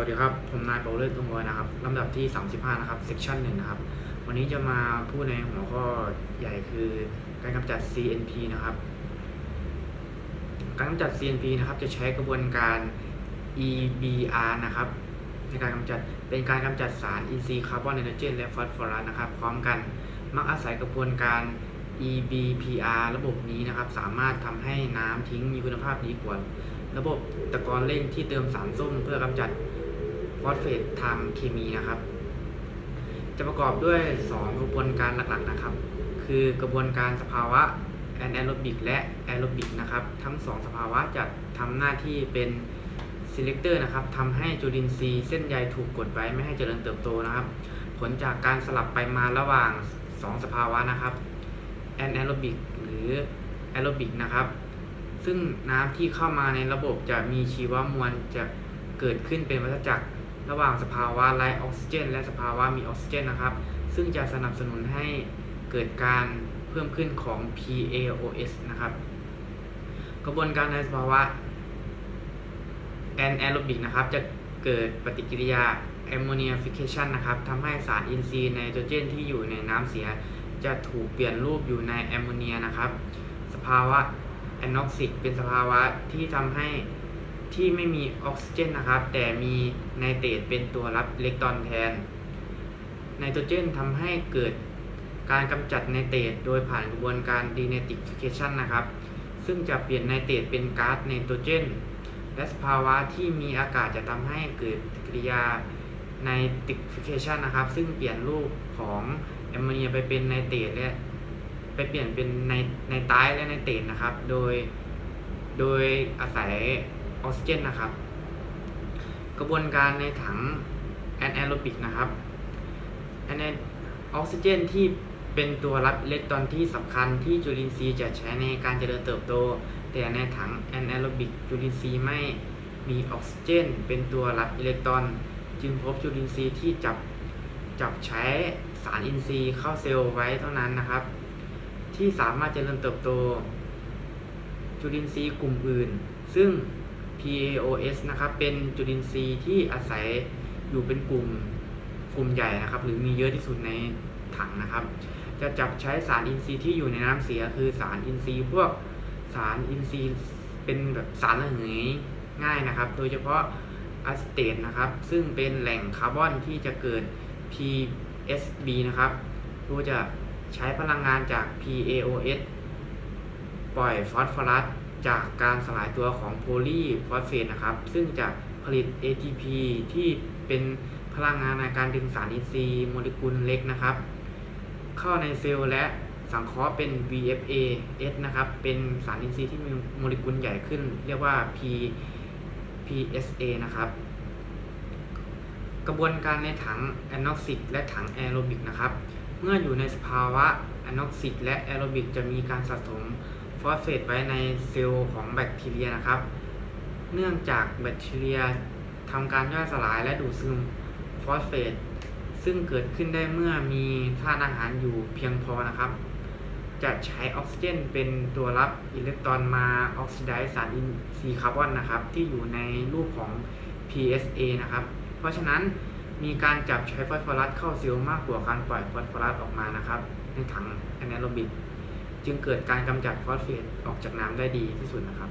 วัสดีครับ ผมนายปวเลิศตรงบอยนะครับลำดับที่ 35 นะครับเซกชันหนึ่งนะครับ วันนี้จะมาพูดในหัวข้อใหญ่คือการกำจัด CNP นะครับ การกำจัด CNP นะครับจะใช้กระบวนการ EBR นะครับ ในการกำจัดเป็นการกำจัดสารอินทรีย์คาร์บอนไนโตรเจนและฟอสฟอรัสนะครับ พร้อมกันมักอาศัยกระบวนการ EBPR ระบบนี้นะครับ สามารถทำให้น้ำทิ้งมีคุณภาพดีกว่าระบบตะกอนเร่งที่เติมสารส้มเพื่อกำจัด ฟอสเฟตทางเคมีนะครับ จะประกอบด้วย 2 กระบวนการหลักๆนะครับ คือกระบวนการสภาวะแอนแอโรบิกและแอโรบิกนะครับ ทั้ง 2 สภาวะจะทำหน้าที่เป็น selector นะครับทำให้จุลินทรีย์เส้นใยถูกกดไว้ไม่ให้เจริญเติบโตนะครับ ผลจากการสลับไปมาระหว่าง 2 สภาวะนะครับแอนแอโรบิกหรือแอโรบิกนะครับ ซึ่งน้ำที่เข้ามาในระบบจะมีชีวมวลจะเกิดขึ้นเป็นวัฏจักร ระหว่างสภาวะไร้ออกซิเจน และสภาวะมีออกซิเจนนะครับ ซึ่งจะสนับสนุนให้เกิดการเพิ่มขึ้นของ PaOS นะครับ กระบวนการในสภาวะแอนแอโรบิกนะครับจะเกิดปฏิกิริยา ammonification นนะครับทำให้สารอินทรีย์ไนโตรเจนที่อยู่ในน้ำเสีย จะถูกเปลี่ยนรูปอยู่ในแอมโมเนียนะครับ สภาวะแอนนอกซิกเป็นสภาวะที่ทำให้ ที่ไม่มีออกซิเจนนะครับ แต่มีไนเตรตเป็นตัวรับอิเล็กตรอนแทน ไนโตรเจนทำให้เกิดการกำจัดไนเตรตโดยผ่านกระบวนการดีเนติฟิเคชันนะครับ ซึ่งจะเปลี่ยนไนเตรตเป็นก๊าซไนโตรเจน และสภาวะที่มีอากาศจะทำให้เกิดปฏิกิริยาไนติฟิเคชันนะครับ ซึ่งเปลี่ยนรูปของแอมโมเนียไปเป็นไนเตรตและไปเปลี่ยนเป็นในในไตและในเตนนะครับ โดย โดยอาศัย ออกซิเจนนะครับ กระบวนการในถังแอนแอโรบิกนะครับแอนออกซิเจนที่เป็นตัวรับอิเล็กตรอนที่สำคัญที่จุลินทรีย์จะใช้ในการเจริญเติบโต แต่ในถังแอนแอโรบิกจุลินทรีย์ไม่มีออกซิเจน เป็นตัวรับอิเล็กตรอน จึงพบจุลินทรีย์ที่จับจับใช้สารอินทรีย์เข้าเซลล์ไว้เท่านั้นนะครับ ที่สามารถเจริญเติบโต จุลินทรีย์กลุ่มอื่น ซึ่ง PAOS นะครับ เป็นจุลินทรีย์ที่อาศัยอยู่เป็นกลุ่มกลุ่มใหญ่นะครับ หรือมีเยอะที่สุดในถังนะครับ จะจับใช้สารอินทรีย์ที่อยู่ในน้ำเสียคือสารอินทรีย์พวกสารอินทรีย์เป็นแบบสารระเหยง่ายนะครับ โดยเฉพาะอะซิเตตนะครับ ซึ่งเป็นแหล่งคาร์บอนที่จะเกิด PSB นะครับก็จะใช้พลังงานจาก PaOS ปล่อยฟอสฟอรัส จากการสลายตัวของโพลีฟอสเฟตนะครับ ซึ่งจะผลิต ATP ที่เป็นพลังงานในการดึงสารอินทรีย์โมเลกุลเล็กนะครับ เข้าในเซลล์และสังเคราะห์เป็น VFAS นะครับ เป็นสารอินทรีย์ที่มีโมเลกุลใหญ่ขึ้น เรียกว่า P PSA นะครับ กระบวนการในถังแอนนอกซิกและถังแอโรบิกนะครับ เมื่ออยู่ในสภาวะแอนอกซิกและแอโรบิกจะมีการสะสม อสเฟตไว้ในเซลล์ของแบคทีเรียนะครับ เนื่องจากแบคทีเรียทำการย่อยสลายและดูดซึมฟอสเฟต ซึ่งเกิดขึ้นได้เมื่อมีธาตุอาหารอยู่เพียงพอนะครับ จะใช้ออกซิเจนเป็นตัวรับอิเล็กตรอนมาออกซิไดซ์สารอินทรีย์คาร์บอนนะครับ ที่อยู่ในรูปของ PSA นะครับ เพราะฉะนั้นมีการจับใช้ฟอสฟอรัสเข้าเซลล์มากกว่าการปล่อยฟอสฟอรัสออกมานะครับ ในถังแอนแอโรบิก จึงเกิดการกำจัดฟอสเฟตออกจากน้ำได้ดีที่สุดนะครับ